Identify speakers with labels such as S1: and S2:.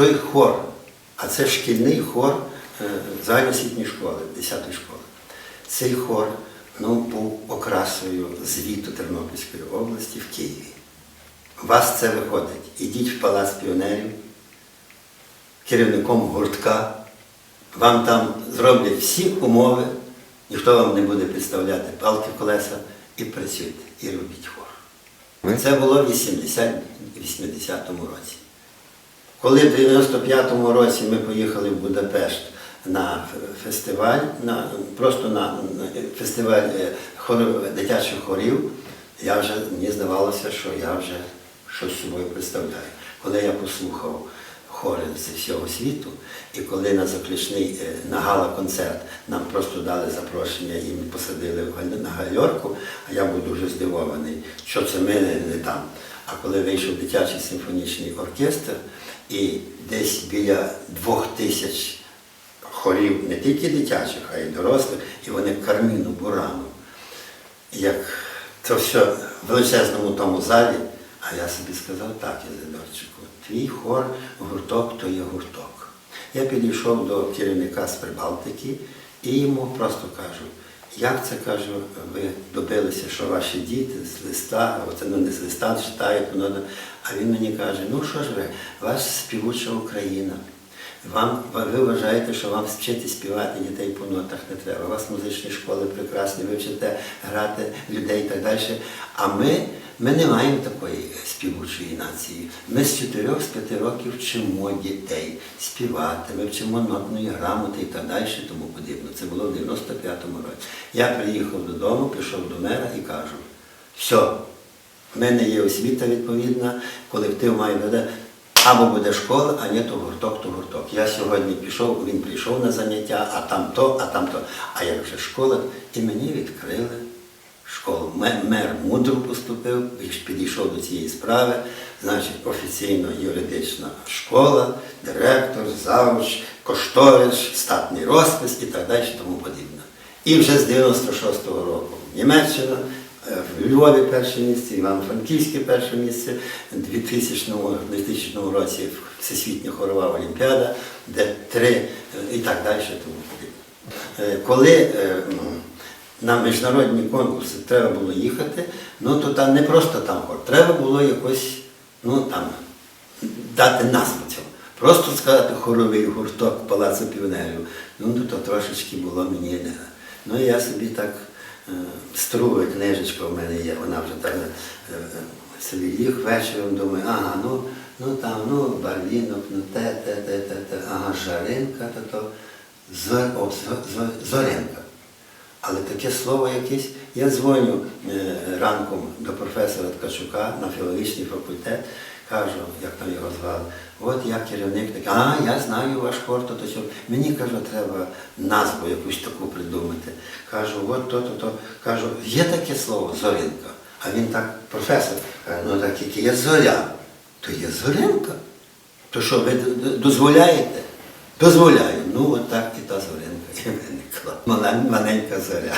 S1: той хор, а це шкільний хор е, загальноосвітньої школи, 10-ї школи. Цей хор ну, був окрасою звіту Тернопільської області в Києві. У вас це виходить. Ідіть в Палац піонерів, керівником гуртка, вам там зроблять всі умови, ніхто вам не буде підставляти палки в колеса і працюйте, і робіть хор. Це було в 80 80-му році. Коли в 95-му році ми поїхали в Будапешт на фестиваль, на, просто на, фестиваль е, хору- дитячих хорів, я вже, мені здавалося, що я вже щось собою представляю. Коли я послухав хори з всього світу, і коли на заключний е, на гала-концерт нам просто дали запрошення і ми посадили на гальорку, а я був дуже здивований, що це ми не там. А коли вийшов дитячий симфонічний оркестр, і десь біля двох тисяч хорів, не тільки дитячих, а й дорослих, і вони карміну, бурану. Як це все в величезному тому залі, а я собі сказав так, Ізидорчику, твій хор, гурток то є гурток. Я підійшов до керівника з Прибалтики і йому просто кажу, як це кажу, ви добилися, що ваші діти з листа, оце ну не з листа читають, а він мені каже, ну що ж ви, вас співуча Україна. Вам, ви вважаєте, що вам вчити співати дітей по нотах не треба. У вас музичні школи прекрасні, ви вчите грати людей і так далі. А ми, ми не маємо такої співучої нації. Ми з 4 з 5 років вчимо дітей співати, ми вчимо нотної грамоти і так далі, тому подібне. Це було в 95-му році. Я приїхав додому, пішов до мера і кажу, все, в мене є освіта відповідна, колектив має веде. Або буде школа, а ні, то гурток, то гурток. Я сьогодні пішов, він прийшов на заняття, а там то, а там то. А як вже школа, і мені відкрили школу. Мер мудро поступив, підійшов до цієї справи, значить, офіційно юридична школа, директор, завуч, кошторис, статний розпис і так далі, тому подібне. І вже з 96-го року Німеччина, в Львові перше місце, Івано-Франківське перше місце, у 2000, 2000 році Всесвітня хорова олімпіада, де три е, і так далі. Е, Коли е, на міжнародні конкурси треба було їхати, ну то там не просто там хор, треба було якось ну, там, дати назву цьому. Просто сказати хоровий гурток Палацу піонерів, ну то трошечки було мені. Ну я собі так струва книжечка в мене є, вона вже е, е, собі ліг вечором, думаю, ага, ну, ну там, ну, барвінок, ну те, те, те, те, те, ага, жаринка, то, то, зор, Але таке слово якесь. Я дзвоню е, ранком до професора Ткачука на філологічний факультет, кажу, як там його звали. От я керівник такий, а я знаю ваш хор, то, що. Мені кажу, треба назву якусь таку придумати. Кажу, от то, то. Кажу, є таке слово зоринка. А він так, професор, каже, ну так яке є зоря, то є зоринка. То що, ви дозволяєте? Дозволяю. Ну, от так Мален- Маленька зоря.